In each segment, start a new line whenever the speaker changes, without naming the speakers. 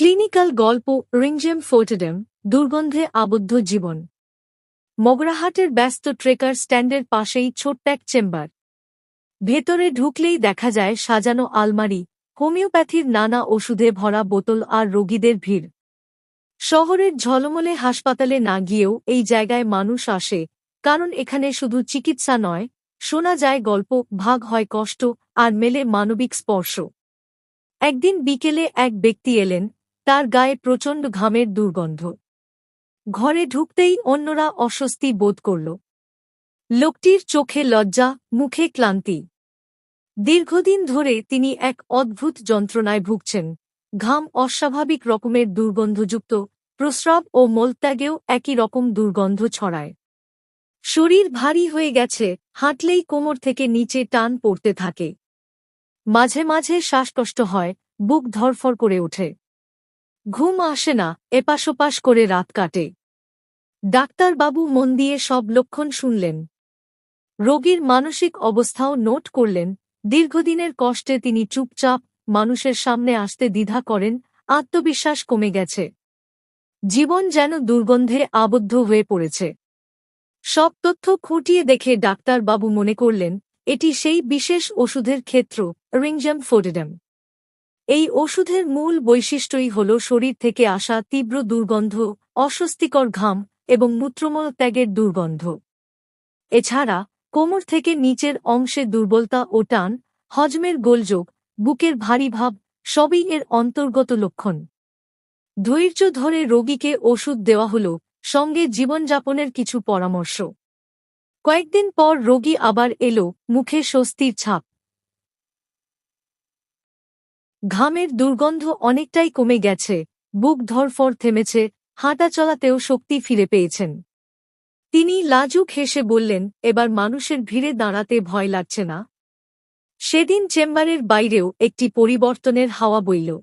Clinical গল্প রিংজেম ফোর্টেডেম, দুর্গন্ধে আবদ্ধ জীবন। মগরাহাটের ব্যস্ত ট্রেকার স্ট্যান্ডের পাশেই ছোট্ট এক চেম্বার। ভেতরে ঢুকলেই দেখা যায় সাজানো আলমারি, হোমিওপ্যাথির নানা ওষুধে ভরা বোতল আর রোগীদের ভিড়। শহরের ঝলমলে হাসপাতালে না গিয়েও এই জায়গায় মানুষ আসে, কারণ এখানে শুধু চিকিৎসা নয়, শোনা যায় গল্প, ভাগ হয় কষ্ট আর মেলে মানবিক স্পর্শ। একদিন বিকেলে এক ব্যক্তি এলেন তার গায়ে প্রচণ্ড ঘামের দুর্গন্ধ। ঘরে ঢুকতেই অন্যরা অস্বস্তি বোধ করল। লোকটির চোখে লজ্জা, মুখে ক্লান্তি। দীর্ঘদিন ধরে তিনি এক অদ্ভুত যন্ত্রণায় ভুগছেন। ঘাম অস্বাভাবিক রকমের দুর্গন্ধযুক্ত, প্রস্রাব ও মলত্যাগেও একই রকম দুর্গন্ধ ছড়ায়। শরীর ভারী হয়ে গেছে, হাঁটলেই কোমর থেকে নিচে টান পড়তে থাকে। মাঝে মাঝে শ্বাসকষ্ট হয়, বুক ধরফর করে ওঠে। ঘুম আসে না এপাশোপাশ করে রাত কাটে। ডাক্তারবাবু মন দিয়ে সব লক্ষণ শুনলেন। রোগীর মানসিক অবস্থাও নোট করলেন, দীর্ঘদিনের কষ্টে তিনি চুপচাপ মানুষের সামনে আসতে দ্বিধা করেন, আত্মবিশ্বাস কমে গেছে। জীবন যেন দুর্গন্ধে আবদ্ধ হয়ে পড়েছে। সব তথ্য খুঁটিয়ে দেখে ডাক্তারবাবু মনে করলেন, এটি সেই বিশেষ ওষুধের ক্ষেত্র, রিংজাম ফোডেডাম। এই ওষুধের মূল বৈশিষ্ট্যই হল শরীর থেকে আসা তীব্র দুর্গন্ধ, অস্বস্তিকর ঘাম এবং মূত্রমল ত্যাগের দুর্গন্ধ। এছাড়া, কোমর থেকে নিচের অংশে দুর্বলতা ও টান, হজমের গোলযোগ, বুকের ভারী ভাব, সবই এর অন্তর্গত লক্ষণ। ধৈর্য ধরে রোগীকে ওষুধ দেওয়া হল সঙ্গে জীবনযাপনের কিছু পরামর্শ। কয়েকদিন পর রোগী আবার এলো মুখে স্বস্তির ছাপ। ঘামের দুর্গন্ধ অনেকটাই কমে গেছে, বুক ধরফর থেমেছে, হাঁটা চলাতেও শক্তি ফিরে পেয়েছেন। তিনি লাজুক হেসে বললেন, এবার মানুষের ভিড়ে দাঁড়াতে ভয় লাগছে না। সেদিন চেম্বারের বাইরেও একটি পরিবর্তনের হাওয়া বইল।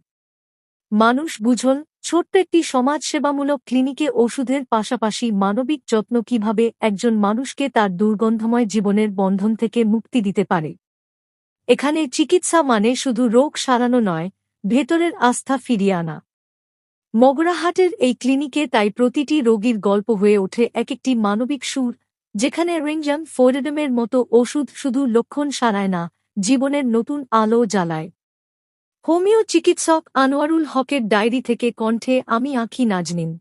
মানুষ বুঝল, ছোট্ট একটি সমাজসেবামূলক ক্লিনিকে ওষুধের পাশাপাশি মানবিক যত্ন কীভাবে একজন মানুষকে তার দুর্গন্ধময় জীবনের বন্ধন থেকে মুক্তি দিতে পারে। এখানে চিকিৎসা মানে শুধু রোগ সারানো নয়, ভেতরের আস্থা ফিরিয়ে আনা। মগরাহাটের এই ক্লিনিকে তাই প্রতিটি রোগীর গল্প হয়ে ওঠে এক একটি মানবিক সুর, যেখানে রিংজাম ফোরেডমের মতো ওষুধ শুধু লক্ষণ সারায় না, জীবনের নতুন আলো জ্বালায়। হোমিও চিকিৎসক আনোয়ারুল হকের ডায়েরি থেকে কণ্ঠে আমি আঁখি নাজনিন।